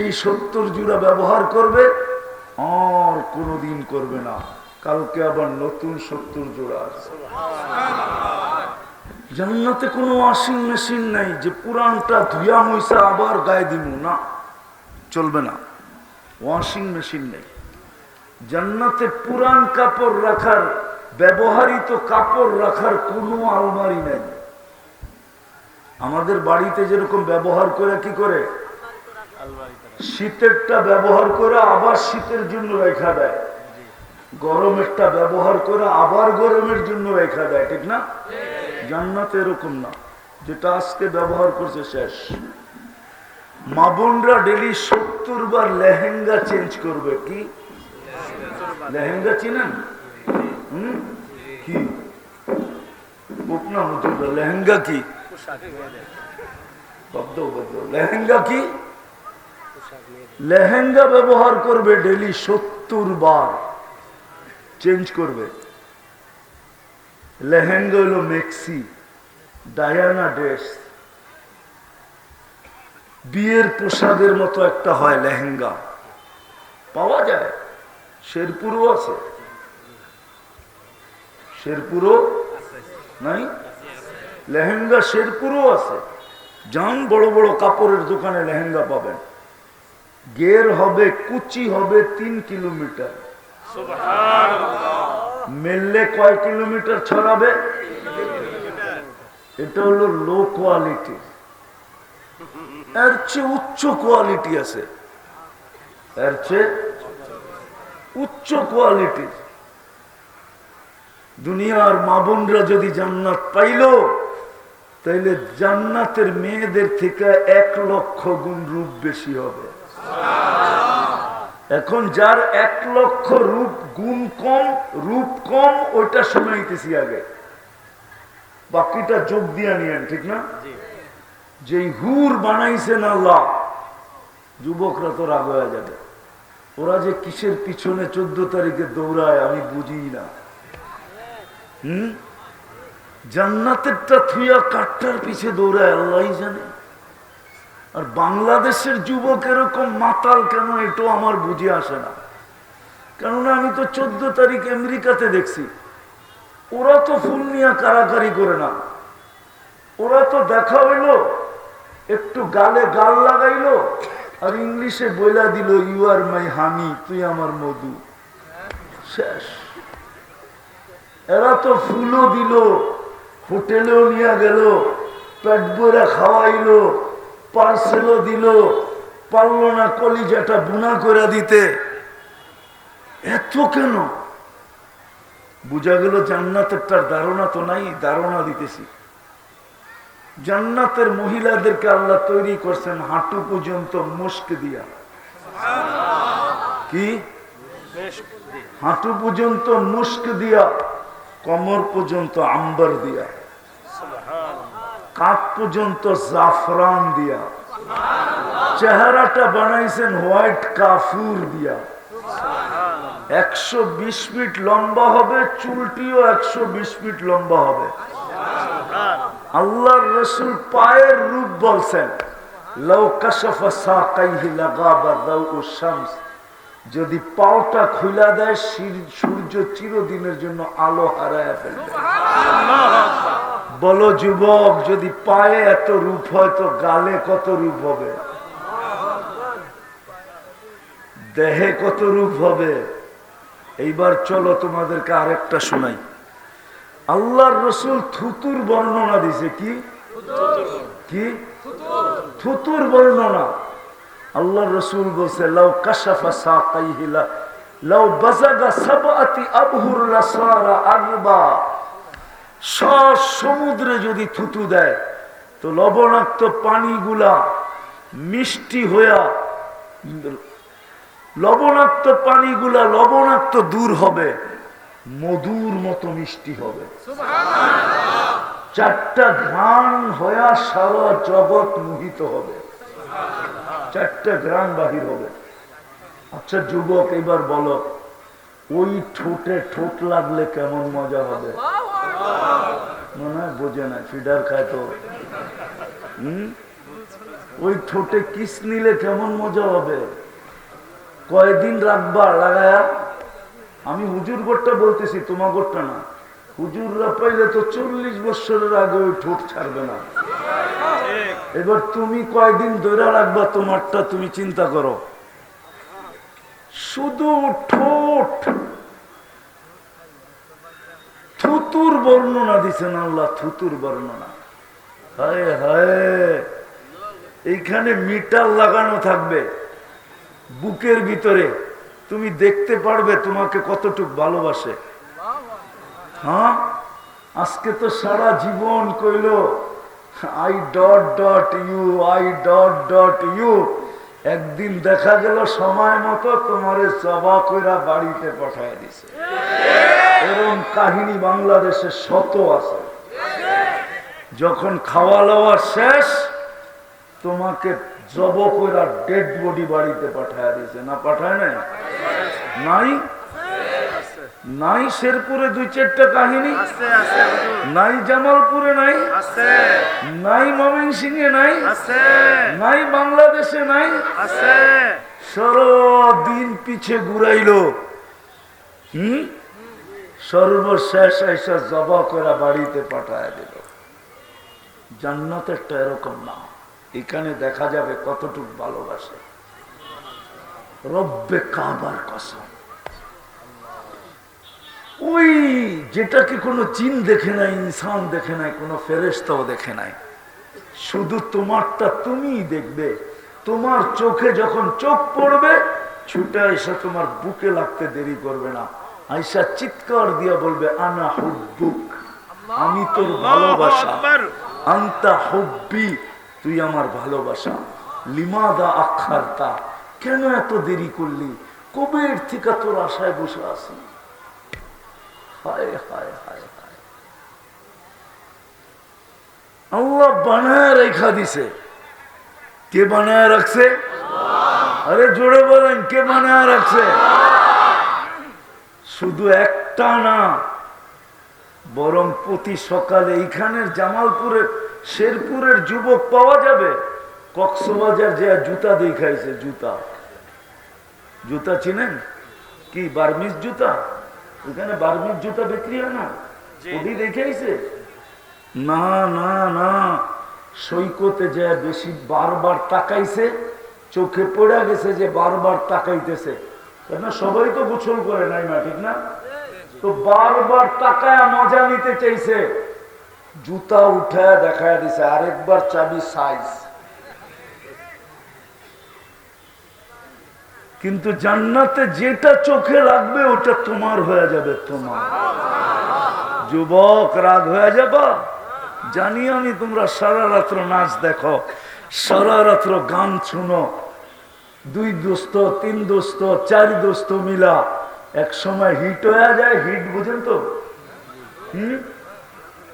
এই সত্তর জোড়া ব্যবহার করবে, আর কোনোদিন করবে না। কালকে আবার নতুন সত্তর জোড়া আসবে। জান্নাতে কোনো ওয়াশিং মেশিন নাই যে পুরানটা ধুয়া মইসা আবার গায়ে দিব না। চলবে না। ওয়াশিং মেশিন নেই। জান্নাতে পুরান কাপড় রাখার, ব্যবহারিত কাপড় রাখার কোনো আলমারি নেই। আমাদের বাড়িতে যেরকম ব্যবহার করে কি করে? শীতেরটা ব্যবহার করে আবার শীতের জন্য রেখা দেয়। গরমেরটা ব্যবহার করে আবার গরমের জন্য রেখা দেয়, ঠিক না? জান্নাত এরকম না। যেটা আজকে ব্যবহার করছে শেষ। মা বোনরা ডেলি সত্তর বার লেহেঙ্গা চেঞ্জ করবে, কি? লেহেঙ্গা চিনেন? হুম? কি? লেহেঙ্গা কি? লেহেঙ্গা কি? লেহেঙ্গা ব্যবহার করবে ডেলি সত্তর বার। চেঞ্জ করবে। লেহেঙ্গা হলো মেক্সি, ডায়ানা ড্রেস। বিয়ের পোশাকের মতো একটা হয় লেহেঙ্গা। পাওয়া যায়। শেরপুরও আছে। শেরপুরও নাই? লেহেঙ্গা শেরপুরও আছে। যান বড় বড় কাপড়ের দোকানে লেহেঙ্গা পাবেন। গের হবে, কুচি হবে তিন কিলোমিটার। মেললে কয় কিলোমিটার ছড়াবে? এটা হলো লো কোয়ালিটি এর চেয়ে উচ্চ কোয়ালিটি আছে। এর চেয়ে উচ্চ কোয়ালিটির দুনিয়ার মা বোনরা যদি জান্নাত পাইল, তাইলে জান্নাতের মেয়েদের থেকে এক লক্ষ গুণ রূপ বেশি হবে। এখন যার এক লক্ষ রূপ গুণ কম রূপ কম ওইটা শোনাইতেছি আগে। বাকিটা যোগ দিয়া নিয়েন ঠিক না? যে হুর বানাইছেন আল্লাহ যুবকরা তো রাগ হয়ে যাবে। ওরা যে কিসের পিছনে চোদ্দ তারিখে দৌড়ায় আমি বুঝি না। হম? জান্নাতেরটা থুইয়া কাঠটার পিছে দৌড়ায় আল্লাহ জানে। আর বাংলাদেশের যুবক এরকম মাতাল কেন এটাও আমার বুঝে আসে না। কেননা আমি তো চোদ্দ তারিখ আমেরিকাতে দেখছি। ওরা তো ফুল নিয়ে কারাকারি করে না। ওরা তো দেখা হইল, একটু গালে গাল লাগাইলো, আর ইংলিশে বইলা দিল ইউ আর মাই হানি তুই আমার মধু। শেষ। এরা তো ফুলও দিল, হোটেলেও নিয়ে গেল, পেট বইরা খাওয়াইলো পার্সেলও দিল, পারল না কলিজাটা বুনা করে দিতে। এত কেন? বুঝা গেল জান্নাতের তার ধারণা তো নাই, ধারণা দিতেছি। জান্নাতের মহিলাদেরকে আল্লাহ তৈরি করছেন হাঁটু পর্যন্ত মুস্ক দিয়া। কি? হাঁটু পর্যন্ত মুস্ক দিয়া, কমর পর্যন্ত আম্বার দিয়া। কাক পর্যন্ত জাফরান দিয়া। চেহারাটা বানাইছেন হোয়াইট কাফুর দিয়া। একশো বিশ ফিট লম্বা হবে, চুলটিও একশো বিশ ফিট লম্বা হবে। আল্লাহর রসুল পায়ের রূপ বলছেন যদি পাওটা খুলা দেয় সূর্য চিরদিনের জন্য আলো হারায় ফেলবে। বলো যুবক, যদি পায়ে এত রূপ হয় তো গালে কত রূপ হবে? দেহে কত রূপ হবে? এইবার চলো তোমাদেরকে আরেকটা শোনাই। আল্লাহর রসুল থুতুর বর্ণনা দিছে কি? কি? থুতুর বর্ণনা। আল্লাহ রসুল বলছে, লাউ কাশাফা সাকাইহিলা লাউ বাজাগা সাবাতি আবহুর লাসারা আরবা সব সমুদ্রে যদি থুতু দেয়, তো লবণাক্ত পানিগুলা মিষ্টি হইয়া, লবণাক্ত পানিগুলা লবণাক্ত দূর হবে, মধুর মতো মিষ্টি হবে। চারটা ঘ্রাণ হইয়া সারা জগৎ মোহিত হবে। চারটা ঘ্রাণ বাহির হবে। আচ্ছা যুবক, এবার বলো, ওই ঠোঁটে ঠোঁট লাগলে কেমন মজা হবে? মনে হয় বোঝে না, ফিডার খায় তো। ওই ঠোঁটে কিস নিলে কেমন মজা হবে? কয়দিন রাখবা লাগায়া? আমি হুজুর গোটটা বলতেছি তোমার গোটটা না। হুজুররা পাইলে তো চল্লিশ বছরের আগে ওই ঠোঁট ছাড়বে না। এবার তুমি কয়দিন ধরে রাখবা তোমারটা তুমি চিন্তা করো। শুধু ঠোঁট থুতুর বর্ণনা দিছেন আল্লাহ, থুতুর বর্ণনা। হায় হায়। এইখানে মিটার লাগানো থাকবে বুকের ভিতরে। তুমি দেখতে পারবে তোমাকে কতটুক ভালোবাসে। হ্যাঁ? আজকে তো সারা জীবন কইল I dot dot U I dot dot U একদিন দেখা গেল সময় মতো তোমার জবা কইরা বাড়িতে পাঠায় দিছে। এরকম কাহিনী বাংলাদেশে শত আছে। যখন খাওয়া দাওয়া শেষ, তোমাকে জব কইরা ডেড বডি বাড়িতে পাঠায় দিছে। না পাঠায় নাই? নাই? নাই শেরপুরে দুই চারটা কাহিনী। নাই জামালপুরে নাই। নাই ময়মনসিংহে নাই। আছে। নাই বাংলাদেশে নাই। সারাদিন পিছে ঘুরাইলো। হুম? সর্বশেষ এসে জবা করে বাড়িতে পাঠায় দিল। জান্নাত একটা এরকম না এখানে দেখা যাবে কতটুক ভালোবাসে। রব্বে কাবার কসম। ওই যেটাকে কোনো চিন দেখে নাই ইনসান দেখে নাই কোনো ফেরেস্তাও দেখে নাই। শুধু তোমারটা তুমিই দেখবে। তোমার চোখে যখন চোখ পড়বে ছুটে এসে তোমার বুকে লাগতে দেরি করবে না। আইসা চিৎকার দিয়া বলবে আনা হুব্বুক আমি তোর ভালোবাসা। আন্তা হব্বি তুই আমার ভালোবাসা। লিমাদা আখারতা কেন এত দেরি করলি? কবের থেকে তোর আশায় বসে আছি হায় হায় হায় হায়। আল্লাহ বানায় রেখা দিছে। কে বানায় রাখছে? আরে জোরে বলেন, কে বানায় রাখছে? শুধু একটা না, বরং প্রতি সকালে এইখানের জামালপুরের, শেরপুরের যুবক পাওয়া যাবে। কক্সবাজার যে জুতা দেখাইছে, জুতা। জুতা চিনেন? কি বার্মিস জুতা? ওখানে বার্মিস জুতা বিক্রি হয় না? ওটি দেখাইছে না না না। সৈকতে যে বেশি বারবার তাকাইছে চোখে পড়ে গেছে যে বারবার তাকাইতেছে। সবাই তো গোসল করে নাই না ঠিক না? তো বারবার তাকায় মজা নিতে চাইছে। জুতা উঠায় দেখায় দিছে আরেকবার চাবি সাইজ কিন্তু জান্নাতে যেটা চোখে লাগবে, ওটা তোমার হয়ে যাবে, তোমার। যুবক, রাগ হয়ে যাবা? জানি আমি তোমরা সারা রাত্র নাচ দেখো, সারা রাত্র গান শুনো। দুই দোস্ত, তিন দোস্ত, চার দোস্ত মিলা এক সময় হিট হয়ে যায়, হিট, বুঝেন তো? হুম?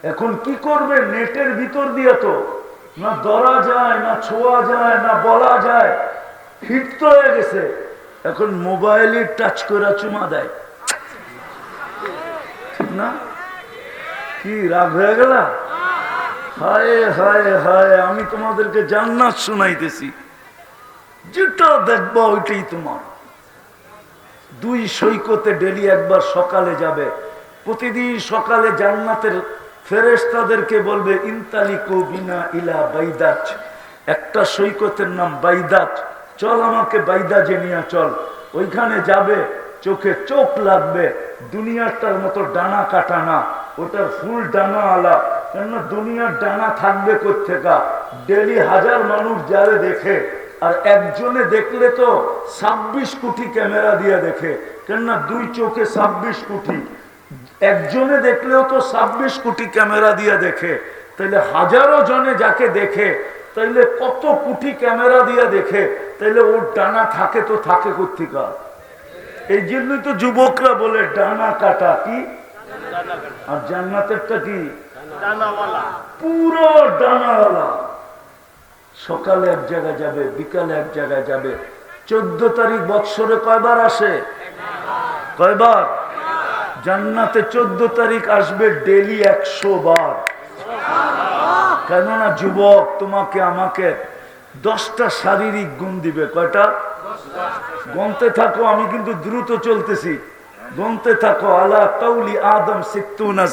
এখন কি করবে? নেটের ভিতর দিয়ে তো। না ধরা যায়, না ছোঁয়া যায়, না বলা যায়। হিট তো হয়ে গেছে। এখন মোবাইলে টাচ করে চুমা দেয়। ঠিক না? কি রাগ হয়ে গেল? হায় হায় হায়, আমি তোমাদেরকে জান্নাত শোনাইতেছি। যেটা দেখবা ওইটাই তোমার। দুই সৈকতে ডেলি একবার সকালে যাবে। প্রতিদিন সকালে জান্নাতের ফেরেশতাদেরকে বলবে, ইনতালিকো বিনা ইলা বাইদাত। একটা সৈকতের নাম বাইদাত। চল আমাকে বাইদাজে নিয়ে চল। ওইখানে যাবে, চোখে চোখ লাগবে দুনিয়ারটার মতো ডানা কাটানা, ওটার ফুল ডানা আলা কেননা দুনিয়ার ডানা থাকবে কোথেকা ডেলি হাজার মানুষ যারে দেখে, আর একজনে দেখলে তো ছাব্বিশ কোটি ক্যামেরা দিয়ে দেখে। কেননা দুই চোখে ছাব্বিশ কোটি। একজনে দেখলেও তো ছাব্বিশ কোটি ক্যামেরা দিয়ে দেখে। তাহলে হাজারো জনে যাকে দেখে তাইলে কত কোটি ক্যামেরা দিয়ে দেখে তাইলে ওর ডানা থাকে তো থাকে কোথেকা এই জন্যই তো যুবকরা বলে ডানা কাটা কি? আর জান্নাতেরটা কি? পুরো ডানাওয়ালা। সকালে এক জায়গায় যাবে বিকালে এক জায়গায় যাবে। চোদ্দ তারিখ বৎসরে কয়বার আসে? কয়বার? জান্নাতে চোদ্দ তারিখ আসবে ডেলি একশো বার। কেননা যুবক, তোমাকে আমাকে দশটা শারীরিক গুণ দিবে। কয়টা? গনতে থাকো, আমি কিন্তু দ্রুত চলতেছি। গনতে থাকো, আলা কাউলি আদম সিত্তুনা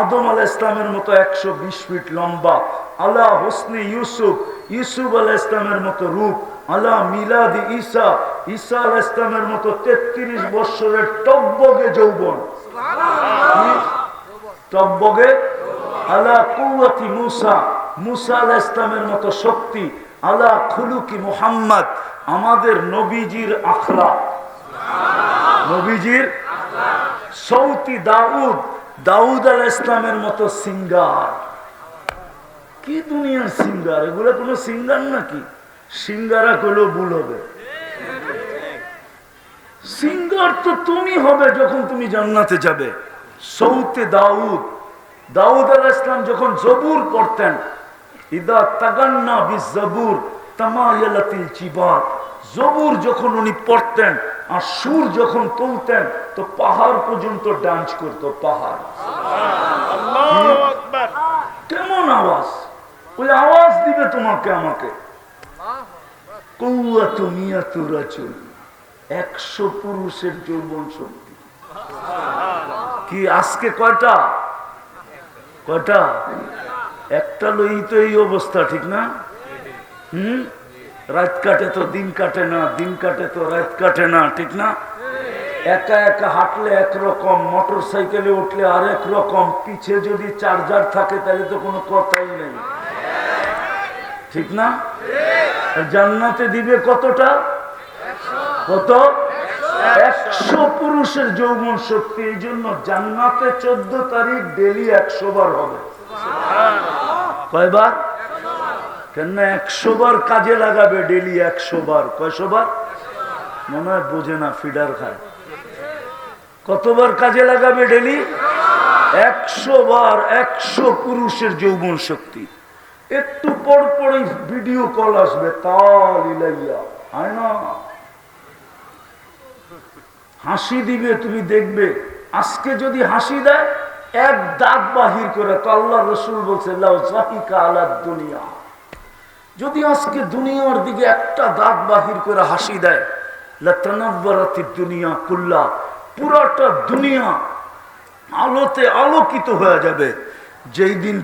আদম আল ইসলামের মতো একশো বিশ ফিট লম্বা। আলা হোসনি ইউসুফ ইউসুফ আল ইসলামের মতো রূপ। আলা মিলাদি ঈসা ঈসা আল ইসলামের মতো তেত্রিশ বৎসরের টকবগে যৌবন। কি? আলা কুয়াতি মুসা মুসা আল ইসলামের মতো শক্তি, আলা খুলুকি মুহাম্মদ, আমাদের নবীজির আখলা নবীজির সৌতি দাউদ দাউদ আল ইসলামের মতো সিঙ্গার। কি দুনিয়ার সিঙ্গার? এগুলো কোনো সিঙ্গার নাকি? সিঙ্গারা করলেও ভুল হবে। সিঙ্গার তো তুমি হবে যখন তুমি জান্নাতে যাবে। সৌতে দাউদ দাউদ আল ইসলাম যখন জবুর পড়তেন ইদা তাগান্না বি জবুর তামায়ালাতিল জবুর যখন উনি পড়তেন আর সুর যখন তুলতেন তো পাহাড় পর্যন্ত ডান্স করতো পাহাড়। কেমন আওয়াজ? ওই আওয়াজ দিবে তোমাকে আমাকে। কৌয়াতু মিয়াতু রাজুল একশো পুরুষের যৌবন শক্তি। কি আজকে কয়টা? কয়টা একটা লই তো এই অবস্থা, ঠিক না? হুম? রাত কাটে তো দিন কাটে না, দিন কাটে তো রাত কাটে না, ঠিক না? একা একা হাঁটলে একরকম মোটর সাইকেলে উঠলে আরেক রকম পিছে যদি চার্জার থাকে তাহলে তো কোনো কথাই নেই। ঠিক না? জান্নাতে দিবে কতটা? কত? একশো পুরুষের যৌবন শক্তি এই জন্য জান্নাতে চোদ্দ তারিখ ডেলি একশো বার হবে। কয়বার? কেন একশো বার কাজে লাগাবে ডেলি একশো বার। কয়শো বার? মনে হয় বোঝে না, ফিডার খায়। কতবার কাজে লাগাবে ডেলি? একশো বার একশো পুরুষের যৌবন শক্তি। একটু পর পরই ভিডিও কল আসবে, তাল ইলাইয়া। হয় না? হাসি দিবে, তুমি দেখবে। আজকে যদি হাসি দেয়, এক দাঁত বাহির করে তো আল্লাহ রসুল বলছে দুনিয়া। যদি আজকে দুনিয়ার দিকে একটা দাঁত বাহির করে হাসি দেয় দুনিয়া কুল্লা, পুরাটা দুনিয়া আলোতে আলোকিত হয়ে যাবে। যেই দিন